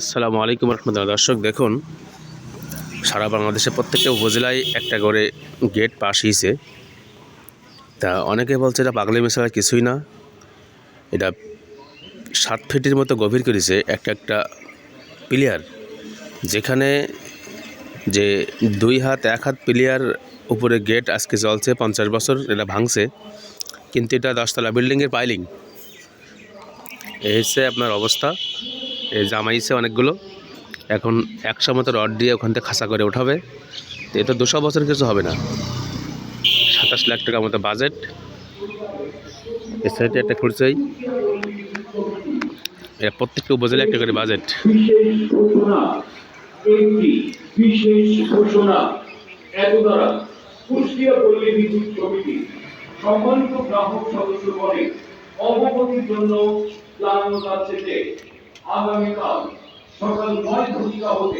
আসসালামু আলাইকুম রহমতুল্লাহ। দর্শক, দেখুন, সারা বাংলাদেশে প্রত্যেকটা উপজেলায় একটা করে গেট পাশ হয়েছে তা অনেকে বলছে, এটা পাগলি মেশালা কিছুই না। এটা সাত ফিটের মতো গভীর করেছে একটা একটা প্লেয়ার যেখানে যে দুই হাত, এক হাত প্লেয়ার উপরে গেট আজকে চলছে, পঞ্চাশ বছর এটা ভাঙছে। কিন্তু এটা দশতলা বিল্ডিংয়ের পাইলিং। এই হচ্ছে আপনার অবস্থা। জামাইছে অনেকগুলো। এখন একশো মতো রড দিয়ে ওখান থেকে খাসা করে উঠাবে তো এ তো দুশো বছর কিছু হবে না। সাতাশ লাখ টাকার মতো বাজেট এ একটা খুঁড়ছেই এটা প্রত্যেকটা উপজেলা একটা করে বাজেট সম্মানিত গ্রাহক সদস্য বলে, অবগতির জন্য জানানো যাচ্ছে যে আগামীকাল সকাল নয় ঘটিকা হতে